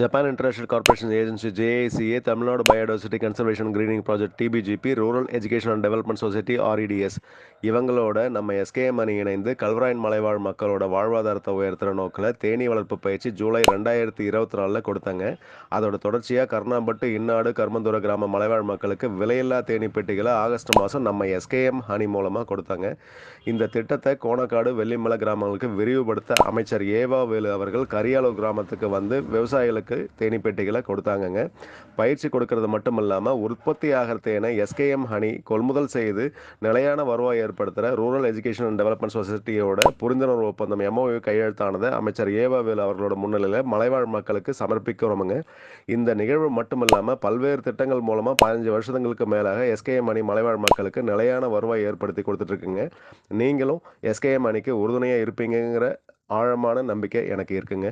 Japan International Corporation Agency JICA, Tamil Nadu Biodiversity Conservation Greening Project TBGP, Rural Education and Development Society REDS இவங்களோட நம்ம SKM அணி இணைந்து கல்வராயன் மலைவாழ் மக்களோட வாழ்வாதாரத்தை உயர்த்துற நோக்கில் தேனீ வளர்ப்பு பயிற்சி ஜூலை ரெண்டாயிரத்தி இருபத்தி நாலில் கொடுத்தாங்க. அதோட தொடர்ச்சியாக கர்ணாம்பட்டு இன்னாடு கர்மந்துர கிராம மலைவாழ் மக்களுக்கு விலையில்லா தேனி பெட்டிகளை ஆகஸ்ட் மாதம் நம்ம எஸ்கேஎம் அணி மூலமாக கொடுத்தாங்க. இந்த திட்டத்தை கோணக்காடு வெள்ளிமலை கிராமங்களுக்கு விரிவுபடுத்த அமைச்சர் ஏவா வேலு அவர்கள் கரியாலூர் கிராமத்துக்கு வந்து விவசாயிகளுக்கு தேனி பெட்டிகளை கொடுத்தாங்கங்க. பயிற்சி கொடுக்கறது மட்டும் இல்லாமல் உற்பத்தி ஆகிற தேனை எஸ்கேஎம் ஹனி கொள்முதல் செய்து நிலையான வருவாய் ஏற்படுத்துகிற ரூரல் எஜுகேஷன் அண்ட் டெவலப்மெண்ட் சொசைட்டியோட புரிந்துணர்வு ஒப்பந்தம் எம்ஓயு கையெழுத்தானது. அமைச்சர் ஏவாவேல் அவர்களோட முன்னிலையில் மலைவாழ் மக்களுக்கு சமர்ப்பிக்கிறோமுங்க. இந்த நிகழ்வு மட்டுமில்லாமல் பல்வேறு திட்டங்கள் மூலமாக பதினஞ்சு வருஷங்களுக்கு மேலாக எஸ்கேஎம் அணி மலைவாழ் மக்களுக்கு நிலையான வருவாய் ஏற்படுத்தி கொடுத்துட்ருக்குங்க. நீங்களும் எஸ்கேஎம் அணிக்கு உறுதுணையாக இருப்பீங்கங்கிற ஆழமான நம்பிக்கை எனக்கு இருக்குங்க.